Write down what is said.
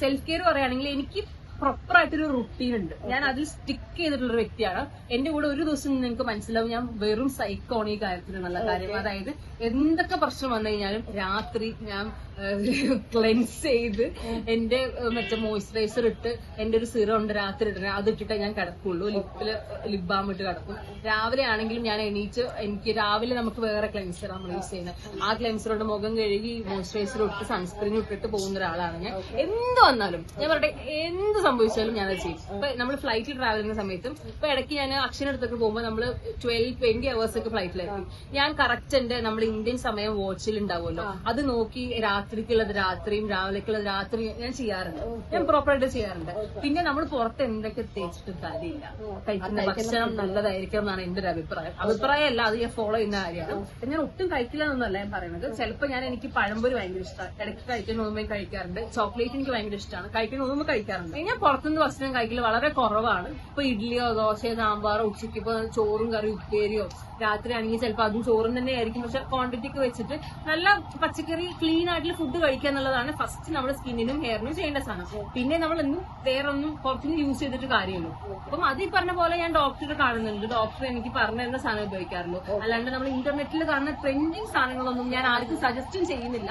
Self care പറയുകയാണെങ്കിൽ എനിക്ക് proper ആയിട്ടൊരു റുട്ടീൻ ഉണ്ട്. ഞാൻ അതിൽ സ്റ്റിക്ക് ചെയ്തിട്ടുള്ള ഒരു വ്യക്തിയാണ്. എന്റെ കൂടെ ഒരു ദിവസം നിങ്ങൾക്ക് മനസ്സിലാവും ഞാൻ വെറും സൈക്കോണി കാര്യത്തിൽ നല്ല കാര്യം. അതായത് എന്തൊക്കെ പ്രശ്നം വന്നു കഴിഞ്ഞാലും രാത്രി ഞാൻ ക്ലെൻസ് ചെയ്ത് എന്റെ മറ്റേ മോയ്സ്ചറൈസർ ഇട്ട് എന്റെ ഒരു സിറം ഉണ്ട് രാത്രി ഇടുന്നത് അത് ഇട്ടിട്ടേ ഞാൻ കിടക്കുള്ളൂ. ലിപ്പിൽ ലിപ് ബാം ഇട്ട് കിടക്കും. രാവിലെ ആണെങ്കിലും ഞാൻ എണീച്ച് എനിക്ക് രാവിലെ നമുക്ക് വേറെ ക്ലെൻസർ നമ്മൾ യൂസ് ചെയ്യുന്നത്. ആ ക്ലെൻസറോട് മുഖം കഴുകി മോയ്സ്ചറൈസർ ഇട്ട് സൺസ്ക്രീൻ ഇട്ടിട്ട് പോകുന്ന ഒരാളാണ് ഞാൻ. എന്ത് വന്നാലും ഞാൻ പറയട്ടെ എന്ത് സംഭവിച്ചാലും ഞാൻ അത് ചെയ്യും. ഇപ്പൊ നമ്മൾ ഫ്ലൈറ്റിൽ ട്രാവൽ ചെയ്യുന്ന സമയത്തും ഇപ്പൊ ഇടയ്ക്ക് ഞാൻ അക്ഷര അടുത്തൊക്കെ പോകുമ്പോൾ നമ്മൾ ട്വൽവ് ട്വന്റി അവേഴ്സ് ഒക്കെ ഫ്ലൈറ്റിലായിരിക്കും ഞാൻ കറക്റ്റ് എന്റെ നമ്മുടെ ഇന്ത്യൻ സമയം വാച്ചിൽ ഉണ്ടാവുമല്ലോ. അത് നോക്കി രാത്രിക്കുള്ളത് രാത്രിയും രാവിലേക്കുള്ളത് രാത്രിയും ഞാൻ ചെയ്യാറുണ്ട്. ഞാൻ പ്രോപ്പർ ആയിട്ട് ചെയ്യാറുണ്ട്. പിന്നെ നമ്മൾ പുറത്ത് എന്തൊക്കെ തേച്ചിട്ട് കാര്യമില്ല. കഴിക്കുന്ന ഭക്ഷണം നല്ലതായിരിക്കും എന്നാണ് എന്റെ ഒരു അഭിപ്രായം. അഭിപ്രായമല്ല അത് ഞാൻ ഫോളോ ചെയ്യുന്ന കാര്യമാണ്. ഞാൻ ഒട്ടും കഴിക്കില്ല എന്നല്ല ഞാൻ പറയുന്നത്. ചിലപ്പോൾ ഞാൻ എനിക്ക് പഴംപൊരി ഭയങ്കര ഇഷ്ടമാണ് ഇടയ്ക്ക് കഴിക്കുന്ന തോന്നുമ്പോൾ കഴിക്കാറുണ്ട്. ചോക്ലേറ്റ് എനിക്ക് ഭയങ്കര ഇഷ്ടമാണ് കഴിക്കുന്ന തോന്നുമ്പോൾ കഴിക്കാറുണ്ട്. ഞാൻ പുറത്തുനിന്ന് ഭക്ഷണം കഴിക്കില്ല വളരെ കുറവാണ്. ഇപ്പൊ ഇഡ്ഡലിയോ ദോശയോ സാമ്പാറോ ഉച്ചയ്ക്ക് ഇപ്പൊ ചോറും കറി ഉപ്പേരിയോ രാത്രി ആണെങ്കിൽ ചിലപ്പോൾ അതും ചോറും തന്നെ ആയിരിക്കും. പക്ഷെ ക്വാണ്ടിറ്റിക്ക് വെച്ചിട്ട് നല്ല പച്ചക്കറി ക്ലീൻ ആയിട്ടുള്ള ഫുഡ് കഴിക്കുക എന്നുള്ളതാണ് ഫസ്റ്റ് നമ്മുടെ സ്കിന്നിനും ഹെയറിനും ചെയ്യേണ്ട സാധനം. പിന്നെ നമ്മൾ ഒന്നും വേറെ ഒന്നും പുറത്തുനിന്ന് യൂസ് ചെയ്തിട്ട് കാര്യമുള്ളൂ അപ്പം അത് ഈ പറഞ്ഞ പോലെ ഞാൻ ഡോക്ടറെ കാണുന്നുണ്ട്. ഡോക്ടർ എനിക്ക് പറഞ്ഞു തരുന്ന സാധനം ഉപയോഗിക്കാറുള്ളൂ അല്ലാണ്ട് നമ്മൾ ഇന്റർനെറ്റിൽ കാണുന്ന ട്രെൻഡിങ് സാധനങ്ങളൊന്നും ഞാൻ ആർക്കും സജസ്റ്റും ചെയ്യുന്നില്ല.